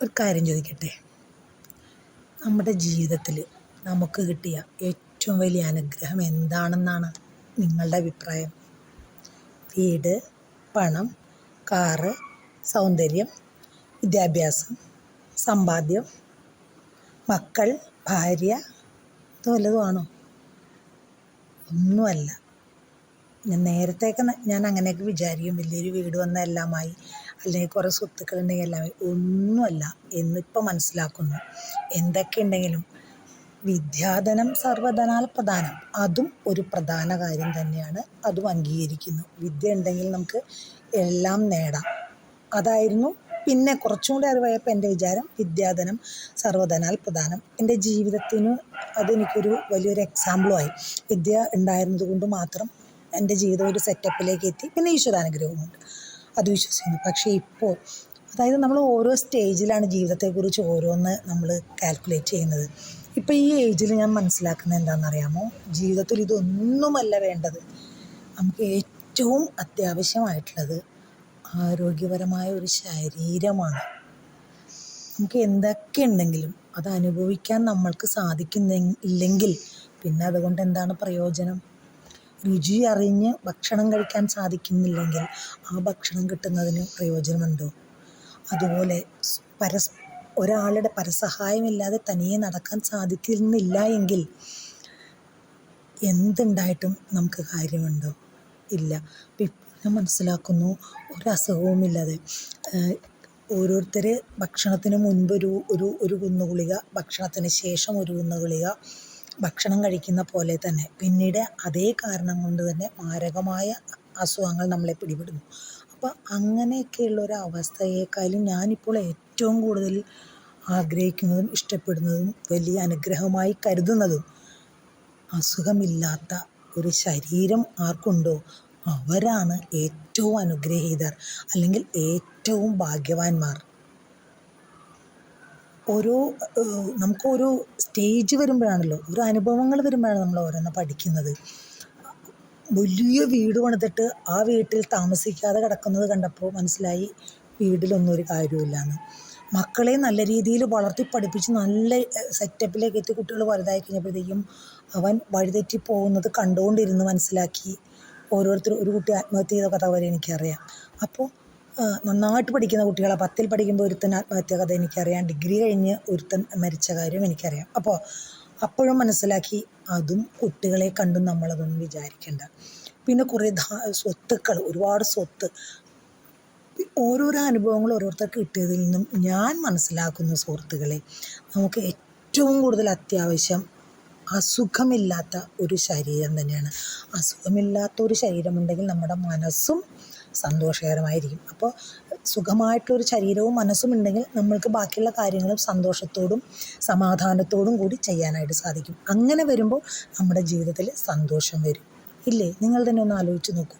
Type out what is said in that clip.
ഒരു കാര്യം ചോദിക്കട്ടെ? നമ്മുടെ ജീവിതത്തിൽ നമുക്ക് കിട്ടിയ ഏറ്റവും വലിയ അനുഗ്രഹം എന്താണെന്നാണ് നിങ്ങളുടെ അഭിപ്രായം? വീട് പണം കാറ് സൗന്ദര്യം വിദ്യാഭ്യാസം സമ്പാദ്യം മക്കൾ ഭാര്യ ഇത് വല്ലതുമാണോ ഒന്നുമല്ല. ഞാൻ നേരത്തെയൊക്കെ ഞാൻ അങ്ങനെയൊക്കെ വിചാരിക്കും വലിയൊരു വീട് വന്ന എല്ലാമായി അല്ലെങ്കിൽ കുറേ സ്വത്തുക്കൾ ഉണ്ടെങ്കിൽ എല്ലാവരും ഒന്നുമല്ല എന്നിപ്പോൾ മനസ്സിലാക്കുന്നു. എന്തൊക്കെ ഉണ്ടെങ്കിലും വിദ്യാധനം സർവധനാൽ പ്രധാനം. അതും ഒരു പ്രധാന കാര്യം തന്നെയാണ്. അതും അംഗീകരിക്കുന്നു. വിദ്യ ഉണ്ടെങ്കിൽ നമുക്ക് എല്ലാം നേടാം. അതായിരുന്നു പിന്നെ കുറച്ചും കൂടി അറിവായപ്പോൾ എന്റെ വിചാരം വിദ്യാധനം സർവധനാൽ പ്രധാനം. എന്റെ ജീവിതത്തിന് അതെനിക്കൊരു വലിയൊരു എക്സാമ്പിളുമായി വിദ്യ ഉണ്ടായിരുന്നത് കൊണ്ട് മാത്രം എന്റെ ജീവിതം ഒരു സെറ്റപ്പിലേക്ക് എത്തി. പിന്നെ ഈശ്വരാനുഗ്രഹമുണ്ട് അത് വിശ്വസിക്കുന്നു. പക്ഷേ ഇപ്പോൾ അതായത് നമ്മൾ ഓരോ സ്റ്റേജിലാണ് ജീവിതത്തെക്കുറിച്ച് ഓരോന്ന് നമ്മൾ കാൽക്കുലേറ്റ് ചെയ്യുന്നത്. ഇപ്പോൾ ഈ ഏജിൽ ഞാൻ മനസ്സിലാക്കുന്നത് എന്താണെന്നറിയാമോ? ജീവിതത്തിൽ ഇതൊന്നുമല്ല വേണ്ടത്. നമുക്ക് ഏറ്റവും അത്യാവശ്യമായിട്ടുള്ളത് ആരോഗ്യപരമായ ഒരു ശരീരമാണ്. നമുക്ക് എന്തൊക്കെ ഉണ്ടെങ്കിലും അത് അനുഭവിക്കാൻ നമ്മൾക്ക് സാധിക്കുന്നില്ലെങ്കിൽ പിന്നെ അതുകൊണ്ട് എന്താണ് പ്രയോജനം? രുചി അറിഞ്ഞ് ഭക്ഷണം കഴിക്കാൻ സാധിക്കുന്നില്ലെങ്കിൽ ആ ഭക്ഷണം കിട്ടുന്നതിന് പ്രയോജനമുണ്ടോ? അതുപോലെ പരസ് ഒരാളുടെ പരസഹായമില്ലാതെ തനിയെ നടക്കാൻ സാധിക്കുന്നില്ല എങ്കിൽ എന്തുണ്ടായിട്ടും നമുക്ക് കാര്യമുണ്ടോ? ഇല്ല. ഞാൻ മനസ്സിലാക്കുന്നു. ഒരസുഖവുമില്ലാതെ ഓരോരുത്തർ ഭക്ഷണത്തിന് മുൻപ് ഒരു ഒരു ഒരു കുന്നുകുളിക ഭക്ഷണത്തിന് ശേഷം ഒരു കുന്നു ഗുളിക ഭക്ഷണം കഴിക്കുന്ന പോലെ തന്നെ പിന്നീട് അതേ കാരണം കൊണ്ട് തന്നെ മാരകമായ അസുഖങ്ങൾ നമ്മളെ പിടിപെടുന്നു. അപ്പോൾ അങ്ങനെയൊക്കെയുള്ള ഒരു അവസ്ഥയേക്കാളും ഞാനിപ്പോൾ ഏറ്റവും കൂടുതൽ ആഗ്രഹിക്കുന്നതും ഇഷ്ടപ്പെടുന്നതും വലിയ അനുഗ്രഹമായി കരുതുന്നതും അസുഖമില്ലാത്ത ഒരു ശരീരം ആർക്കുണ്ടോ? അവരാണ് ഏറ്റവും അനുഗ്രഹീതർ അല്ലെങ്കിൽ ഏറ്റവും ഭാഗ്യവാന്മാർ. ഓരോ നമുക്ക് ഓരോ സ്റ്റേജ് വരുമ്പോഴാണല്ലോ ഓരോ അനുഭവങ്ങൾ വരുമ്പോഴാണ് നമ്മൾ ഓരോന്ന് പഠിക്കുന്നത്. വലിയ വീട് പണിതിട്ട് ആ വീട്ടിൽ താമസിക്കാതെ കിടക്കുന്നത് കണ്ടപ്പോൾ മനസ്സിലായി വീട്ടിലൊന്നും ഒരു കാര്യമില്ലാന്ന് മക്കളെ നല്ല രീതിയിൽ വളർത്തി പഠിപ്പിച്ച് നല്ല സെറ്റപ്പിലേക്ക് എത്തി കുട്ടികൾ വലുതായി കഴിഞ്ഞപ്പോഴത്തേക്കും അവൻ വഴിതെറ്റി പോകുന്നത് കണ്ടുകൊണ്ടിരുന്ന് മനസ്സിലാക്കി. ഓരോരുത്തർ ഒരു കുട്ടി ആത്മഹത്യ ചെയ്ത കഥ വരെ എനിക്കറിയാം. അപ്പോൾ നന്നായിട്ട് പഠിക്കുന്ന കുട്ടികളെ പത്തിൽ പഠിക്കുമ്പോൾ ഒരുത്തൻ ആത്മഹത്യ കഥ എനിക്കറിയാം. ഡിഗ്രി കഴിഞ്ഞ് ഒരുത്തൻ മരിച്ച കാര്യം എനിക്കറിയാം. അപ്പോൾ അപ്പോഴും മനസ്സിലാക്കി അതും കുട്ടികളെ കണ്ടും നമ്മളതൊന്നും വിചാരിക്കേണ്ട. പിന്നെ കുറേ സ്വത്തുക്കൾ ഒരുപാട് സ്വത്ത്. ഓരോരോ അനുഭവങ്ങൾ ഓരോരുത്തർക്ക് കിട്ടിയതിൽ നിന്നും ഞാൻ മനസ്സിലാക്കുന്ന സുഹൃത്തുക്കളെ നമുക്ക് ഏറ്റവും കൂടുതൽ അത്യാവശ്യം അസുഖമില്ലാത്ത ഒരു ശരീരം തന്നെയാണ്. അസുഖമില്ലാത്ത ഒരു ശരീരമുണ്ടെങ്കിൽ നമ്മുടെ മനസ്സും സന്തോഷകരമായിരിക്കും. അപ്പോൾ സുഖമായിട്ടുള്ളൊരു ശരീരവും മനസ്സും ഉണ്ടെങ്കിൽ നമ്മൾക്ക് ബാക്കിയുള്ള കാര്യങ്ങളും സന്തോഷത്തോടും സമാധാനത്തോടും കൂടി ചെയ്യാനായിട്ട് സാധിക്കും. അങ്ങനെ വരുമ്പോൾ നമ്മുടെ ജീവിതത്തിൽ സന്തോഷം വരും. ഇല്ലേ? നിങ്ങൾ തന്നെ ഒന്ന് ആലോചിച്ച് നോക്കൂ.